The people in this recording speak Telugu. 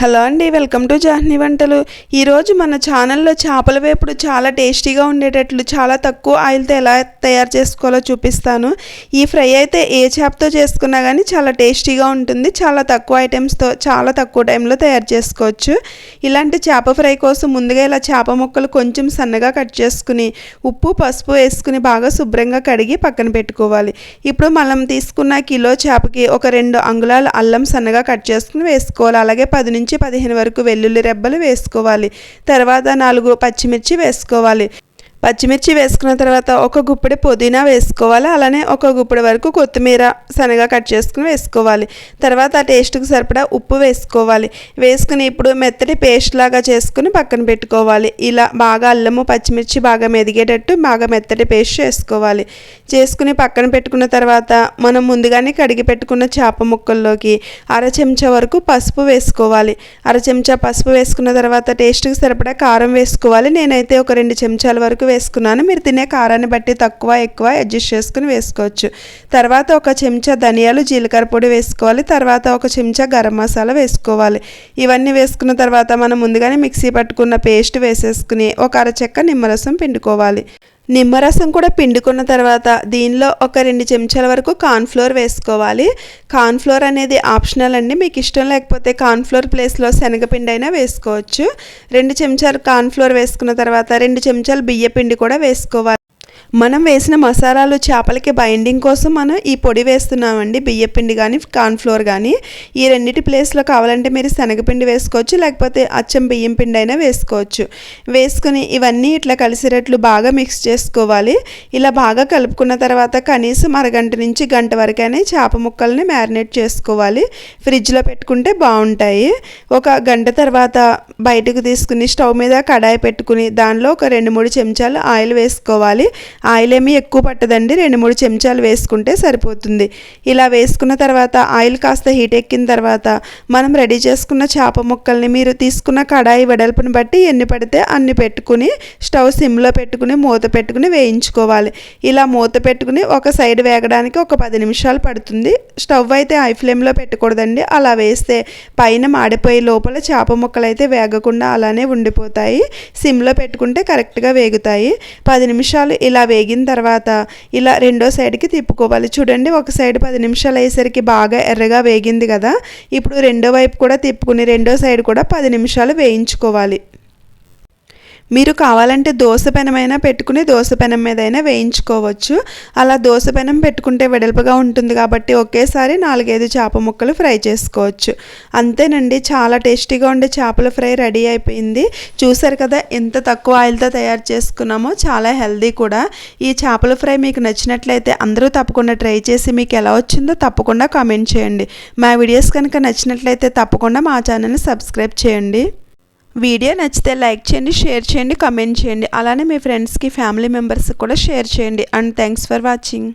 హలో అండి వెల్కమ్ టు జాహ్ని వంటలు. ఈరోజు మన ఛానల్లో చేపల వేపుడు చాలా టేస్టీగా ఉండేటట్లు చాలా తక్కువ ఆయిల్తో ఎలా తయారు చేసుకోవాలో చూపిస్తాను. ఈ ఫ్రై అయితే ఏ చేపతో చేసుకున్నా కానీ చాలా టేస్టీగా ఉంటుంది. చాలా తక్కువ ఐటమ్స్తో చాలా తక్కువ టైంలో తయారు చేసుకోవచ్చు. ఇలాంటి చేప ఫ్రై కోసం ముందుగా ఇలా చేప ముక్కలు కొంచెం సన్నగా కట్ చేసుకుని ఉప్పు పసుపు వేసుకుని బాగా శుభ్రంగా కడిగి పక్కన పెట్టుకోవాలి. ఇప్పుడు మనం తీసుకున్న కిలో చేపకి ఒక రెండు అంగుళాలు అల్లం సన్నగా కట్ చేసుకుని వేసుకోవాలి. అలాగే పది నుంచి నుంచి పదిహేను వరకు వెల్లుల్లి రెబ్బలు వేసుకోవాలి. తర్వాత నాలుగు పచ్చిమిర్చి వేసుకోవాలి. పచ్చిమిర్చి వేసుకున్న తర్వాత ఒక గుప్పెడి పుదీనా వేసుకోవాలి. అలానే ఒక గుప్పెడి వరకు కొత్తిమీర సన్నగా కట్ చేసుకుని వేసుకోవాలి. తర్వాత ఆ టేస్ట్కి సరిపడా ఉప్పు వేసుకోవాలి. వేసుకుని ఇప్పుడు మెత్తటి పేస్ట్ లాగా చేసుకుని పక్కన పెట్టుకోవాలి. ఇలా బాగా అల్లము పచ్చిమిర్చి బాగా మెదిగేటట్టు బాగా మెత్తటి పేస్ట్ చేసుకోవాలి. చేసుకుని పక్కన పెట్టుకున్న తర్వాత మనం ముందుగానే కడిగి పెట్టుకున్న చేప ముక్కల్లోకి అర చెంచా వరకు పసుపు వేసుకోవాలి. అర చెంచా పసుపు వేసుకున్న తర్వాత టేస్ట్కి సరిపడా కారం వేసుకోవాలి. నేనైతే ఒక రెండు చెంచాల వరకు వేసుకున్నాను. మీరు తినే కారాన్ని బట్టి తక్కువ ఎక్కువ అడ్జస్ట్ చేసుకుని వేసుకోవచ్చు. తర్వాత ఒక చెంచా ధనియాలు జీలకర్ర పొడి వేసుకోవాలి. తర్వాత ఒక చెంచా గరం మసాలా వేసుకోవాలి. ఇవన్నీ వేసుకున్న తర్వాత మనం ముందుగానే మిక్సీ పట్టుకున్న పేస్ట్ వేసేసుకుని ఒక అరచెక్క నిమ్మరసం పిండుకోవాలి. నిమ్మరసం కూడా పిండుకున్న తర్వాత దీనిలో ఒక రెండు చెంచాల వరకు కార్న్ఫ్లోర్ వేసుకోవాలి. కార్న్ఫ్లోర్ అనేది ఆప్షనల్ అండి. మీకు ఇష్టం లేకపోతే కార్న్ఫ్లోర్ ప్లేస్లో శనగపిండి అయినా వేసుకోవచ్చు. రెండు చెంచాలు కార్న్ఫ్లోర్ వేసుకున్న తర్వాత రెండు చెంచాలు బియ్య పిండి కూడా వేసుకోవాలి. మనం వేసిన మసాలాలు చేపలకి బైండింగ్ కోసం మనం ఈ పొడి వేస్తున్నామండి బియ్యపిండి కానీ కార్న్ఫ్లోర్ కానీ ఈ రెండింటి ప్లేస్లో కావాలంటే మీరు శనగపిండి వేసుకోవచ్చు లేకపోతే అచ్చం బియ్యం పిండి అయినా వేసుకోవచ్చు. వేసుకుని ఇవన్నీ ఇట్లా కలిసేటట్లు బాగా మిక్స్ చేసుకోవాలి. ఇలా బాగా కలుపుకున్న తర్వాత కనీసం అరగంట నుంచి గంట వరకైనా చేప ముక్కల్ని మ్యారినేట్ చేసుకోవాలి. ఫ్రిడ్జ్లో పెట్టుకుంటే బాగుంటాయి. ఒక గంట తర్వాత బయటకు తీసుకుని స్టవ్ మీద కడాయి పెట్టుకుని దానిలో ఒక రెండు మూడు చెంచాలు ఆయిల్ వేసుకోవాలి. ఆయిల్ ఏమీ ఎక్కువ పట్టదండి. రెండు మూడు చెంచాలు వేసుకుంటే సరిపోతుంది. ఇలా వేసుకున్న తర్వాత ఆయిల్ కాస్త హీట్ ఎక్కిన తర్వాత మనం రెడీ చేసుకున్న చేప ముక్కల్ని మీరు తీసుకున్న కడాయి వెడల్పుని బట్టి ఎన్ని పడితే అన్ని పెట్టుకుని స్టవ్ సిమ్లో పెట్టుకుని మూత పెట్టుకుని వేయించుకోవాలి. ఇలా మూత పెట్టుకుని ఒక సైడ్ వేగడానికి ఒక పది నిమిషాలు పడుతుంది. స్టవ్ అయితే హై ఫ్లేమ్లో పెట్టకూడదండి. అలా వేస్తే పైన మాడిపోయి లోపల చేప ముక్కలు అయితే వేగకుండా అలానే ఉండిపోతాయి. సిమ్లో పెట్టుకుంటే కరెక్ట్గా వేగుతాయి. పది నిమిషాలు ఇలా వేగిన తర్వాత ఇలా రెండో సైడ్కి తిప్పుకోవాలి. చూడండి ఒక సైడ్ పది నిమిషాలు అయ్యేసరికి బాగా ఎర్రగా వేగింది కదా. ఇప్పుడు రెండో వైపు కూడా తిప్పుకుని రెండో సైడ్ కూడా పది నిమిషాలు వేయించుకోవాలి. మీరు కావాలంటే దోశ పెనమైనా పెట్టుకుని దోశ పెనం మీదైనా వేయించుకోవచ్చు. అలా దోశ పెనం పెట్టుకుంటే వెడల్పుగా ఉంటుంది కాబట్టి ఒకేసారి నాలుగైదు చేప ముక్కలు ఫ్రై చేసుకోవచ్చు. అంతేనండి చాలా టేస్టీగా ఉండే చేపల ఫ్రై రెడీ అయిపోయింది. చూసారు కదా ఎంత తక్కువ ఆయిల్తో తయారు చేసుకున్నామో చాలా హెల్దీ కూడా. ఈ చేపల ఫ్రై మీకు నచ్చినట్లయితే అందరూ తప్పకుండా ట్రై చేసి మీకు ఎలా వచ్చిందో తప్పకుండా కామెంట్ చేయండి. మా వీడియోస్ కనుక నచ్చినట్లయితే తప్పకుండా మా ఛానల్ని సబ్స్క్రైబ్ చేయండి. వీడియో నచ్చితే లైక్ చేయండి షేర్ చేయండి కమెంట్ చేయండి. అలానే మీ ఫ్రెండ్స్కి ఫ్యామిలీ మెంబర్స్కి కూడా షేర్ చేయండి. And thanks for watching.